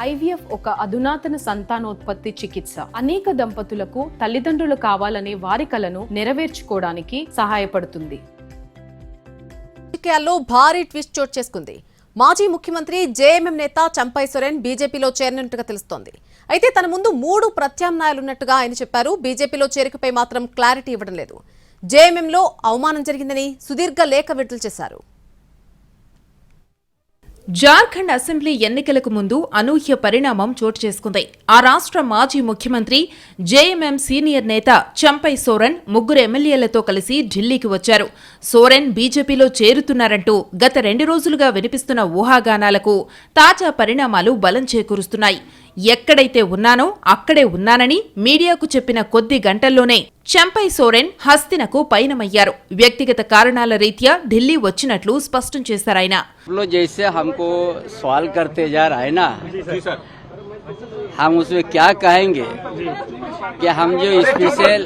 IVF ఒక అధునాతన సంతానోత్పత్తి చికిత్స. అనేక దంపతులకు తల్లిదండ్రులు కావాలనే వారి కలను నెరవేర్చుకోవడానికి సహాయపడుతుంది. రాజకీయాల్లో భారీ ట్విస్ట్ చోటు చేసుకుంది. మాజీ ముఖ్యమంత్రి జేఎంఎం నేత చంపై సొరెన్ బీజేపీలో చేరినట్టుగా తెలుస్తోంది. అయితే తన ముందు మూడు ప్రత్యామ్నాయాలున్నట్టుగా ఆయన చెప్పారు. బీజేపీలో చేరికపై మాత్రం క్లారిటీ ఇవ్వడం లేదు. జేఎంఎంలో అవమానం జరిగిందని సుదీర్ఘ లేఖ విడుదల చేశారు. జార్ఖండ్ అసెంబ్లీ ఎన్నికలకు ముందు అనూహ్య పరిణామం చోటు చేసుకుంది. ఆ రాష్ట్ర మాజీ ముఖ్యమంత్రి జేఎంఎం సీనియర్ నేత చంపై సోరెన్ ముగ్గురు ఎమ్మెల్యేలతో కలిసి ఢిల్లీకి వచ్చారు. సోరెన్ బీజేపీలో చేరుతున్నారంటూ గత రెండు రోజులుగా వినిపిస్తున్న ఊహాగానాలకు తాజా పరిణామాలు బలం చేకూరుస్తున్నాయి. ఎక్కడైతే ఉన్నానో అక్కడే ఉన్నానని మీడియాకు చెప్పిన కొద్ది గంటల్లోనే చంపై సోరెన్ హస్తినకు పయనమయ్యారు వ్యక్తిగత కారణాల రీత్యా ఢిల్లీ వచ్చినట్లు స్పష్టం చేశారాయన आप लोग जैसे हमको सवाल करते जा रहा है ना हम उसमें क्या कहेंगे कि हम जो स्पेशल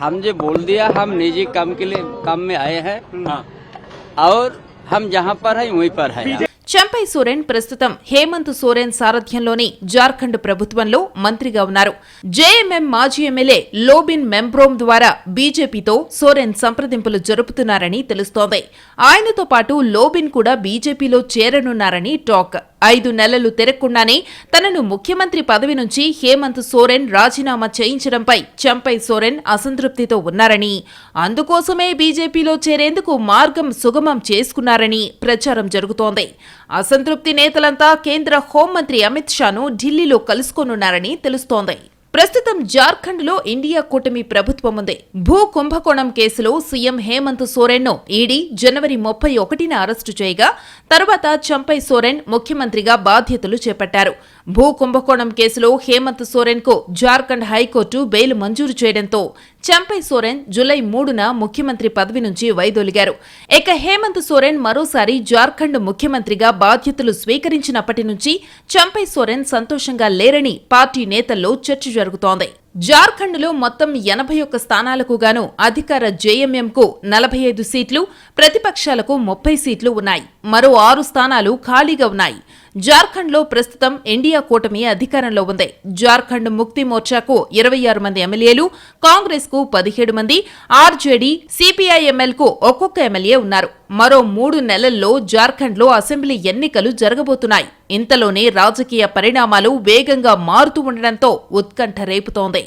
हम जो बोल दिया हम निजी काम के लिए काम में आए हैं और हम जहाँ पर हैं वहीं पर हैं చంపై సోరెన్ ప్రస్తుతం హేమంత్ సోరెన్ సారథ్యంలోని జార్ఖండ్ ప్రభుత్వంలో మంత్రిగా ఉన్నారు. జేఎంఎం మాజీ ఎమ్మెల్యే లోబిన్ మెంబ్రోమ్ ద్వారా బీజేపీతో సోరెన్ సంప్రదింపులు జరుపుతున్నారని తెలుస్తోంది. ఆయనతో పాటు లోబిన్ కూడా బీజేపీలో చేరనున్నారని టాక్. ఐదు నెలలు తిరగకుండానే తనను ముఖ్యమంత్రి పదవి నుంచి హేమంత్ సోరెన్ రాజీనామా చేయించడంపై చంపై సోరెన్ అసంతృప్తితో ఉన్నారని అందుకోసమే బీజేపీలో చేరేందుకు మార్గం సుగమం చేసుకున్నారని ప్రచారం జరుగుతోంది. అసంతృప్తి నేతలంతా కేంద్ర హోంమంత్రి అమిత్ షాను ఢిల్లీలో కలుసుకోనున్నారని తెలుస్తోంది. ప్రస్తుతం జార్ఖండ్లో ఇండియా కూటమి ప్రభుత్వం ఉంది. భూ కుంభకోణం కేసులో సీఎం హేమంత్ సోరెన్ను ఈడీ జనవరి ముప్పై ఒకటిన అరెస్టు చేయగా తర్వాత చంపై సోరెన్ ముఖ్యమంత్రిగా బాధ్యతలు చేపట్టారు. భూ కుంభకోణం కేసులో హేమంత్ సోరెన్కు జార్ఖండ్ హైకోర్టు బెయిల్ మంజూరు చేయడంతో చంపై సోరెన్ జులై మూడున ముఖ్యమంత్రి పదవి నుంచి వైదొలిగారు. ఇక హేమంత్ సోరెన్ మరోసారి జార్ఖండ్ ముఖ్యమంత్రిగా బాధ్యతలు స్వీకరించినప్పటి నుంచి చంపై సోరెన్ సంతోషంగా లేరని పార్టీ నేతల్లో చర్చ జరుగుతోంది. జార్ఖండ్లో మొత్తం ఎనభై ఒక్క స్థానాలకు గాను అధికార జేఎంఎంకు నలభై ఐదు సీట్లు ప్రతిపక్షాలకు ముప్పై సీట్లు ఉన్నాయి. మరో ఆరు స్థానాలు ఖాళీగా ఉన్నాయి. జార్ఖండ్లో ప్రస్తుతం ఇండియా కూటమి అధికారంలో ఉంది. జార్ఖండ్ ముక్తి మోర్చాకు ఇరవై ఆరు మంది ఎమ్మెల్యేలు కాంగ్రెస్కు పదిహేడు మంది ఆర్జేడీ సిపిఐఎంఎల్కు ఒక్కొక్క ఎమ్మెల్యే ఉన్నారు. మరో మూడు నెలల్లో జార్ఖండ్లో అసెంబ్లీ ఎన్నికలు జరగబోతున్నాయి. ఇంతలోనే రాజకీయ పరిణామాలు వేగంగా మారుతూ ఉండడంతో ఉత్కంఠ రేపుతోంది.